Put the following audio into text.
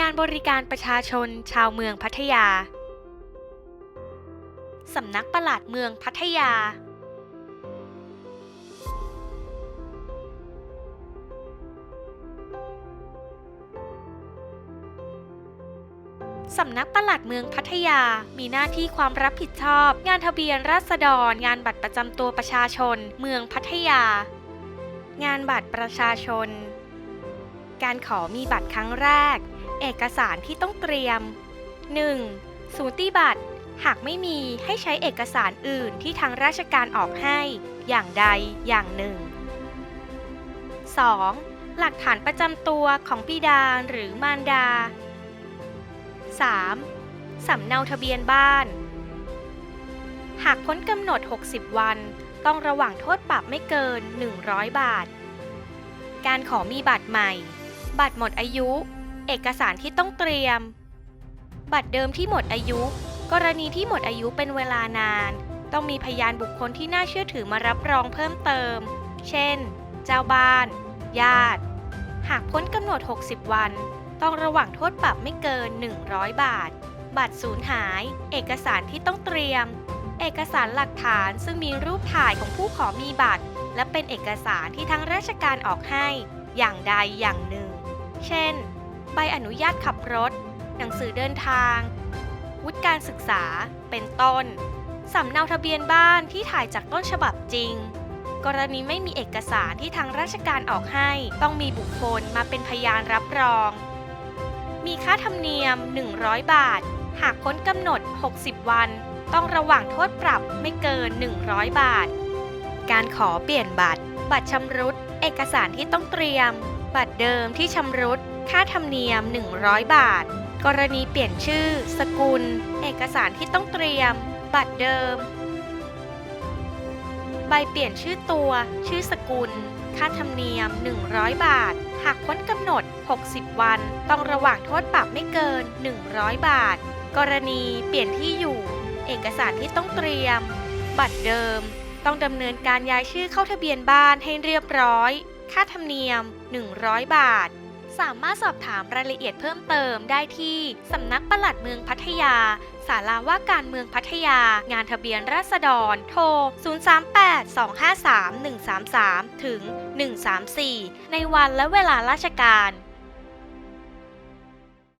งานบริการประชาชนชาวเมืองพัทยา สำนักปลัดเมืองพัทยา สำนักปลัดเมืองพัทยา มีหน้าที่ความรับผิดชอบ งานทะเบียนราษฎร งานบัตรประจำตัวประชาชน เมืองพัทยา งานบัตรประชาชนการขอมีบัตรครั้งแรก เอกสารที่ต้องเตรียม 1. สูติบัตร หากไม่มีให้ใช้เอกสารอื่นที่ทางราชการออกให้ อย่างใดอย่างหนึ่ง 2. หลักฐานประจำตัวของบิดาหรือมารดา 3. สำเนาทะเบียนบ้าน หากพ้นกำหนด 60 วัน ต้องระหว่างโทษปรับไม่เกิน 100 บาท การขอมีบัตรใหม่ บัตรหมดอายุ เอกสารที่ต้องเตรียม บัตรเดิมที่หมดอายุ กรณีที่หมดอายุเป็นเวลานาน ต้องมีพยานบุคคลที่น่าเชื่อถือมารับรองเพิ่มเติม เช่น เจ้าบ้าน ญาติ หากพ้นกำหนด 60 วัน ต้องระหว่างโทษปรับไม่เกิน 100 บาท บัตรสูญหาย เอกสารที่ต้องเตรียม เอกสารหลักฐานซึ่งมีรูปถ่ายของผู้ขอมีบัตร และเป็นเอกสารที่ทางราชการออกให้ อย่างใดอย่างหนึ่ง เช่น บอนุญาตขับรถ หนังสือเดินทาง วุฒิการศึกษา เป็นต้น สำเนาทะเบียนบ้านที่ถ่ายจากต้นฉบับจริง กรณีไม่มีเอกสารที่ทางราชการออกให้ ต้องมีบุคคลมาเป็นพยานรับรอง มีค่าธรรมเนียม 100 บาท หากพ้นกำหนด 60 วัน ต้องระหว่างโทษปรับไม่เกิน 100 บาท การขอเปลี่ยนบัตร บัตรชำรุด เอกสารที่ต้องเตรียม บัตรเดิมที่ชำรุด ค่าธรรมเนียม 100 บาท กรณีเปลี่ยนชื่อ สกุล เอกสารที่ต้องเตรียม บัตรเดิม ใบเปลี่ยนชื่อตัว ชื่อสกุล ค่าธรรมเนียม 100 บาท หากพ้นกำหนด 60 วัน ต้องระหว่างโทษปรับไม่เกิน 100 บาท กรณีเปลี่ยนที่อยู่ เอกสารที่ต้องเตรียม บัตรเดิม ต้องดำเนินการย้ายชื่อเข้าทะเบียนบ้านให้เรียบร้อย ค่าธรรมเนียม 100 บาท สามารถสอบถามรายละเอียดเพิ่มเติมได้ที่สำนักปลัดเมืองพัทยา ศาลาว่าการเมืองพัทยา งานทะเบียนราษฎร โทร 038 253 133 ถึง 134 ในวันและเวลาราชการ